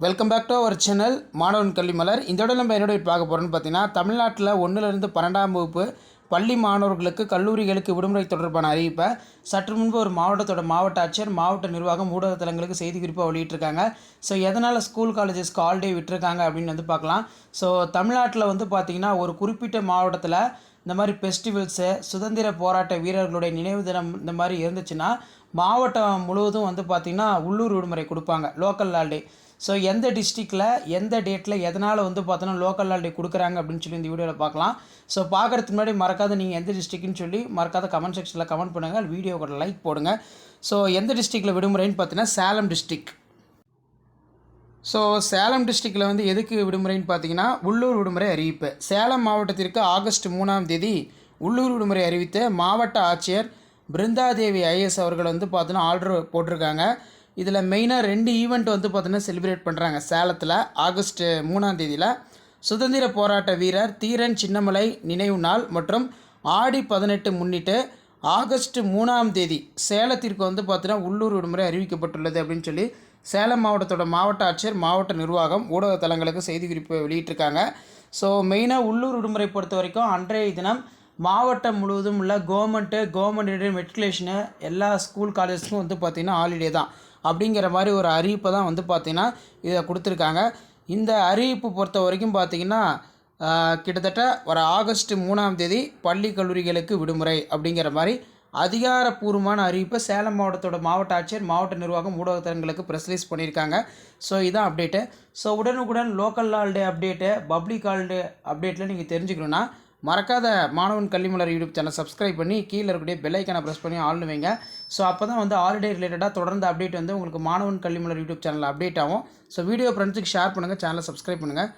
Welcome back to our channel Maanavan Kalvimalar இந்த இடம் நம்ம என்னுடைய பார்க்க போகிறோம்னு பார்த்தீங்கன்னா தமிழ்நாட்டில் ஒன்றிலிருந்து பன்னெண்டாம் வகுப்பு பள்ளி மாணவர்களுக்கு கல்லூரிகளுக்கு விடுமுறை தொடர்பான அறிவிப்பை சற்று முன்பு ஒரு மாவட்டத்தோட மாவட்ட ஆட்சியர் மாவட்ட நிர்வாகம் ஊடகத்தலங்களுக்கு செய்தி குறிப்பாக வெளியிட்டிருக்காங்க. ஸோ எதனால் ஸ்கூல் காலேஜஸ்க்கு ஆல்டே விட்டுருக்காங்க அப்படின்னு வந்து பார்க்கலாம். ஸோ தமிழ்நாட்டில் வந்து பார்த்திங்கன்னா ஒரு குறிப்பிட்ட மாவட்டத்தில் இந்த மாதிரி ஃபெஸ்டிவல்ஸு சுதந்திர போராட்ட வீரர்களுடைய நினைவு தினம் இந்த மாதிரி இருந்துச்சுன்னா மாவட்டம் முழுவதும் வந்து பார்த்திங்கன்னா உள்ளூர் விடுமுறை கொடுப்பாங்க லோக்கல் ஹாலிடே ஸோ எந்த டிஸ்ட்ரிக்டில் எந்த டேட்டில் எதனால் வந்து பார்த்தோன்னா லோக்கல் ஹாலிடே கொடுக்குறாங்க அப்படின்னு சொல்லி இந்த வீடியோவில் பார்க்கலாம். ஸோ பார்க்குறதுக்கு முன்னாடி மறக்காத நீங்கள் எந்த டிஸ்ட்ரிக்ட்னு சொல்லி மறக்காத கமெண்ட் செக்ஷனில் கமெண்ட் பண்ணுங்கள் வீடியோ லைக் போடுங்க. ஸோ எந்த டிஸ்ட்ரிக்டில் விடுமுறைன்னு பார்த்தீங்கன்னா சேலம் டிஸ்ட்ரிக் ஸோ சேலம் டிஸ்ட்ரிக்டில் வந்து எதுக்கு விடுமுறைன்னு பார்த்தீங்கன்னா உள்ளூர் விடுமுறை அறிவிப்பு. சேலம் மாவட்டத்திற்கு ஆகஸ்ட் மூணாம் தேதி உள்ளூர் விடுமுறை அறிவித்து மாவட்ட ஆட்சியர் பிருந்தாதேவி ஐஎஸ் அவர்கள் வந்து பார்த்தோன்னா ஆர்டர் போட்டிருக்காங்க. இதில் மெயினாக ரெண்டு ஈவெண்ட் வந்து பார்த்திங்கன்னா செலிப்ரேட் பண்ணுறாங்க சேலத்தில் ஆகஸ்ட் மூணாம் தேதியில் சுதந்திர போராட்ட வீரர் தீரன் சின்னமலை நினைவு நாள் மற்றும் ஆடி பதினெட்டு முன்னிட்டு ஆகஸ்ட் மூணாம் தேதி சேலத்திற்கு வந்து பார்த்தீங்கன்னா உள்ளூர் விடுமுறை அறிவிக்கப்பட்டுள்ளது அப்படின்னு சொல்லி சேலம் மாவட்டத்தோட மாவட்ட ஆட்சியர் மாவட்ட நிர்வாகம் ஊடக தளங்களுக்கு செய்தி குறிப்பு வெளியிட்டிருக்காங்க. ஸோ மெயினாக உள்ளூர் விடுமுறை பொறுத்த வரைக்கும் அன்றைய தினம் மாவட்டம் முழுவதும் உள்ள கவர்மெண்ட்டு கவர்மெண்ட் மெட்ரிகுலேஷனு எல்லா ஸ்கூல் காலேஜஸ்க்கும் வந்து பார்த்திங்கன்னா ஹாலிடே தான். அப்படிங்கிற மாதிரி ஒரு அறிவிப்பை தான் வந்து பார்த்திங்கன்னா இதை கொடுத்துருக்காங்க. இந்த அறிவிப்பு பொறுத்த வரைக்கும் பார்த்திங்கன்னா கிட்டத்தட்ட ஒரு ஆகஸ்ட் மூணாம் தேதி பள்ளி கல்லூரிகளுக்கு விடுமுறை அப்படிங்கிற மாதிரி அதிகாரப்பூர்வமான அறிவிப்பை சேலம் மாவட்டத்தோட மாவட்ட ஆட்சியர் மாவட்ட நிர்வாகம் ஊடகத்தரங்களுக்கு ப்ரெஸ் ரிலீஸ் பண்ணியிருக்காங்க. ஸோ இதுதான் அப்டேட்டு ஸோ உடனுக்குடன் local holiday update public holiday அப்டேட்டில் நீங்கள் தெரிஞ்சுக்கணுன்னா மறக்காத மாணவன் கல்விமலர் யூடியூப் சேனல் சப்ஸ்கிரைப் பண்ணி கீழே இருக்கக்கூடிய பெல் ப்ரெஸ் பண்ணி ஆள்னு வைங்க. ஸோ அப்போ தான் வந்து ஹாலிடே ரிலேட்டடாக தொடர்ந்து அப்டேட் வந்து உங்களுக்கு மாணவன் கல்விமலர் யூடியூப் சேனலில் அப்டேட் ஆகும். ஸோ வீடியோ ஃப்ரெண்ட்ஸுக்கு ஷேர் பண்ணுங்கள் சேனலை சப்ஸ்கிரைப் பண்ணுங்கள்